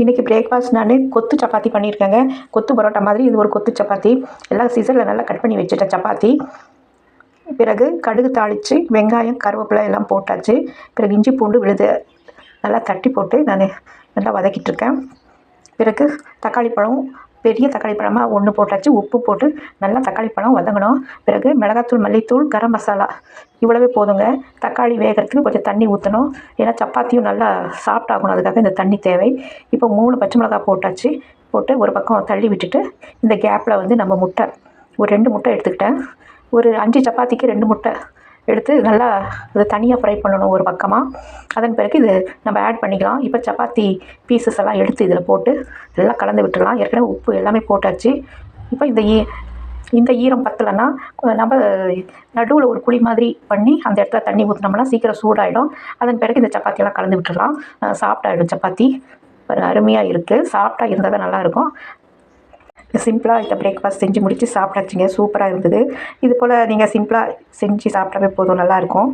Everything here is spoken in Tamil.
இன்றைக்கி பிரேக்ஃபாஸ்ட் நான் கொத்து சப்பாத்தி பண்ணியிருக்கேங்க. கொத்து பரோட்டா மாதிரி இது ஒரு கொத்து சப்பாத்தி. எல்லாம் சீசனில் நல்லா கட் பண்ணி வச்சுட்டேன் சப்பாத்தி. பிறகு கடுகு தாளித்து வெங்காயம் கருவேப்பிலை எல்லாம் போட்டாச்சு. பிறகு இஞ்சி பூண்டு விழுது நல்லா தட்டி போட்டு நான் நல்லா வதக்கிட்டுருக்கேன் பிறகு தக்காளி பழம் பெரிய தக்காளி பழமாக ஒன்று போட்டாச்சு உப்பு போட்டு நல்லா தக்காளி பழம் வதங்கணும். பிறகு மிளகாத்தூள் மல்லித்தூள் கரம் மசாலா. இவ்வளவே போதுங்க. தக்காளி வேகிறதுக்கு கொஞ்சம் தண்ணி ஊற்றணும் ஏன்னா சப்பாத்தியும் நல்லா சாஃப்ட் ஆகணும். அதுக்காக இந்த தண்ணி தேவை. இப்போ மூணு பச்சை மிளகாய் போட்டாச்சு. போட்டு ஒரு பக்கம் தள்ளி விட்டுட்டு இந்த கேப்பில் வந்து நம்ம முட்டை. ஒரு ரெண்டு முட்டை எடுத்துக்கிட்டேன். ஒரு அஞ்சு சப்பாத்திக்கு ரெண்டு முட்டை. எடுத்து நல்லா இதை தனியாக ஃப்ரை பண்ணணும் ஒரு பக்கமாக அதன் பிறகு இது நம்ம ஆட் பண்ணிக்கலாம். இப்போ சப்பாத்தி பீசஸ் எல்லாம் எடுத்து இதில் போட்டு எல்லாம் கலந்து விட்டுடலாம். ஏற்கனவே உப்பு எல்லாமே போட்டாச்சு. இப்போ இந்த ஈ இந்த ஈரம் பத்தலைன்னா நம்ம நடுவில் ஒரு குழி மாதிரி பண்ணி அந்த இடத்துல தண்ணி ஊற்றினோம்னா சீக்கிரம் சூடாகிடும் அதன் பிறகு இந்த சப்பாத்தியெல்லாம் கலந்து விட்டுடலாம். சாப்பிட்டாயிடும் சப்பாத்தி. அருமையாக இருக்குது சாப்பிட்டா இருந்தால் தான் நல்லாயிருக்கும் சிம்பிளாக இந்த பிரேக்ஃபாஸ்ட் செஞ்சு முடித்து சாப்பிட்டாச்சுங்க. சூப்பராக இருந்தது. இது போல் நீங்கள் சிம்பிளாக செஞ்சு சாப்பிட்டாவே போதும். நல்லாயிருக்கும்